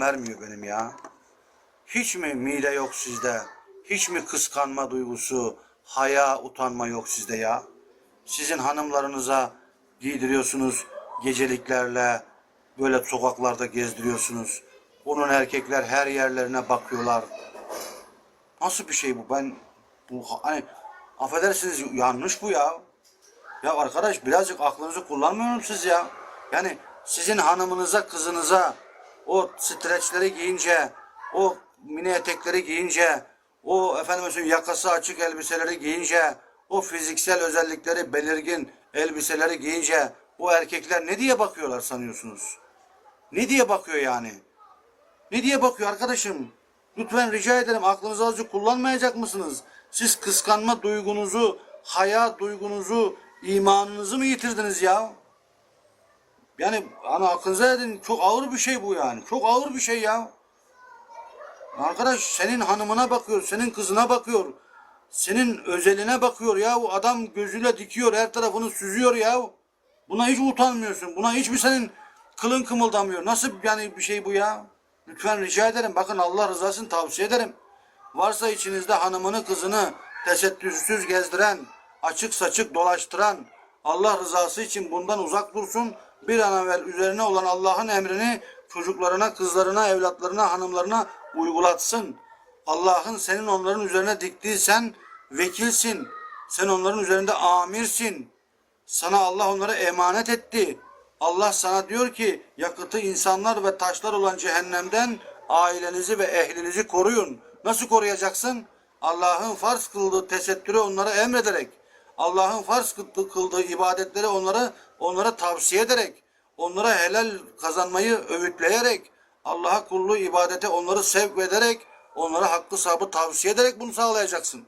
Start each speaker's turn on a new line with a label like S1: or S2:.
S1: vermiyor benim ya. Hiç mi mide yok sizde? Hiç mi kıskanma duygusu, haya, utanma yok sizde ya? Sizin hanımlarınıza giydiriyorsunuz geceliklerle, böyle sokaklarda gezdiriyorsunuz. Onun erkekler her yerlerine bakıyorlar. Nasıl bir şey bu? Ben bu hani affedersiniz yanlış bu ya. Ya arkadaş birazcık aklınızı kullanmıyor musunuz siz ya? Yani sizin hanımınıza, kızınıza o streçleri giyince, o mini etekleri giyince, o efendim yakası açık elbiseleri giyince, o fiziksel özellikleri belirgin elbiseleri giyince o erkekler ne diye bakıyorlar sanıyorsunuz? Ne diye bakıyor yani? Ne diye bakıyor arkadaşım? Lütfen rica ederim aklınızı azıcık kullanmayacak mısınız? Siz kıskanma duygunuzu, haya duygunuzu, imanınızı mı yitirdiniz ya? Yani hani aklınıza edin çok ağır bir şey bu yani. Çok ağır bir şey ya. Arkadaş senin hanımına bakıyor, senin kızına bakıyor. Senin özeline bakıyor ya. Bu adam gözüyle dikiyor, her tarafını süzüyor ya. Buna hiç utanmıyorsun. Buna hiç mi senin kılın kımıldamıyor? Nasıl yani bir şey bu ya? Lütfen rica ederim. Bakın Allah rızasını tavsiye ederim. Varsa içinizde hanımını kızını tesettürsüz gezdiren, açık saçık dolaştıran, Allah rızası için bundan uzak dursun. Bir an evvel üzerine olan Allah'ın emrini çocuklarına, kızlarına, evlatlarına, hanımlarına uygulatsın. Allah'ın senin onların üzerine diktiği sen vekilsin. Sen onların üzerinde amirsin. Sana Allah onları emanet etti. Allah sana diyor ki yakıtı insanlar ve taşlar olan cehennemden ailenizi ve ehlinizi koruyun. Nasıl koruyacaksın? Allah'ın farz kıldığı tesettürü onlara emrederek, Allah'ın farz kıldığı, ibadetleri onlara onlara tavsiye ederek, onlara helal kazanmayı öğütleyerek, Allah'a kulluğu ibadete onları sevk ederek, onlara hakkı sabı tavsiye ederek bunu sağlayacaksın.